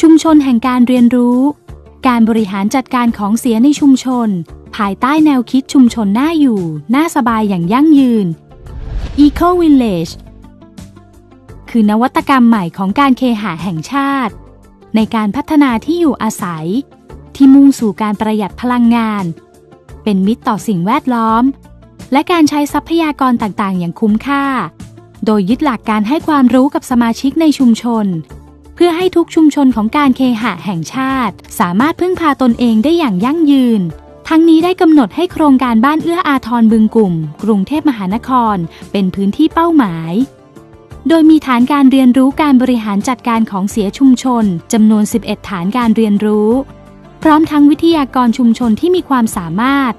ชุมชนแห่งการเรียนรู้ การบริหารจัดการของเสียในชุมชน ภายใต้แนวคิดชุมชนน่าอยู่ น่าสบายอย่างยั่งยืน Eco Village คือนวัตกรรมใหม่ของการเคหะแห่งชาติ ในการพัฒนาที่อยู่อาศัย ที่มุ่งสู่การประหยัดพลังงาน เป็นมิตรต่อสิ่งแวดล้อม และการใช้ทรัพยากรต่างๆ อย่างคุ้มค่า โดยยึดหลักการให้ความรู้กับสมาชิกในชุมชน เพื่อให้ทุกชุมชนของการเคหะแห่งชาติ สามารถพึ่งพาตนเองได้อย่างยั่งยืน ทั้งนี้ได้กำหนดให้โครงการบ้านเอื้ออาทรบึงกลุ่ม กรุงเทพมหานคร เป็นพื้นที่เป้าหมาย โดยมีฐานการเรียนรู้การบริหารจัดการของเสียชุมชนจำนวน 11 ฐานการเรียนรู้ พร้อมทั้งวิทยากรชุมชนที่มีความสามารถ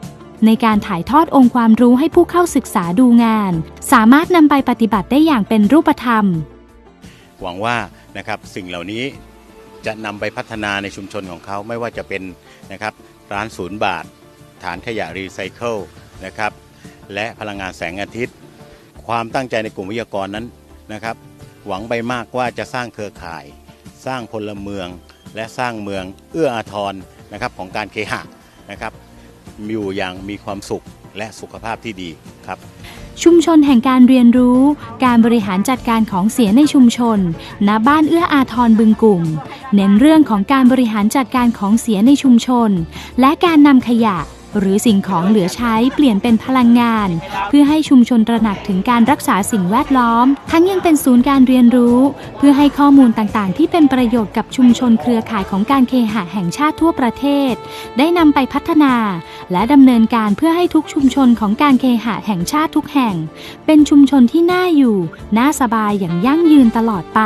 ในการถ่ายทอดองค์ความรู้ให้ผู้เข้าศึกษาดูงาน สามารถนำไปปฏิบัติได้อย่างเป็นรูปธรรม หวังว่า นะครับสิ่งเหล่านี้จะนำไปพัฒนาในชุมชนของเขาไม่ว่าจะเป็นนะครับร้านศูนย์บาท ฐานขยะรีไซเคิลนะครับและพลังงานแสงอาทิตย์ ความตั้งใจในกลุ่มวิทยากรนั้นนะครับ หวังไปมากว่าจะสร้างเครือข่าย สร้างพลเมือง และสร้างเมืองเอื้ออาทรนะครับของการเคหะนะครับอยู่อย่างมีความสุขและสุขภาพที่ดีครับ ชุมชนแห่งการเรียนรู้ การบริหารจัดการของเสียในชุมชน ณ บ้านเอื้ออาทรบึงกลุ่ม เน้นเรื่องของการบริหารจัดการของเสียในชุมชน และการนำขยะ หรือสิ่งของเหลือใช้เปลี่ยนเป็นพลังงาน เพื่อให้ชุมชนตระหนักถึงการรักษาสิ่งแวดล้อม ทั้งยังเป็นศูนย์การเรียนรู้ เพื่อให้ข้อมูลต่างๆ ที่เป็นประโยชน์กับชุมชนเครือข่ายของการเคหะแห่งชาติทั่วประเทศ ได้นำไปพัฒนา และดำเนินการเพื่อให้ทุกชุมชนของการเคหะแห่งชาติทุกแห่ง เป็นชุมชนที่น่าอยู่ น่าสบายอย่างยั่งยืนตลอดไป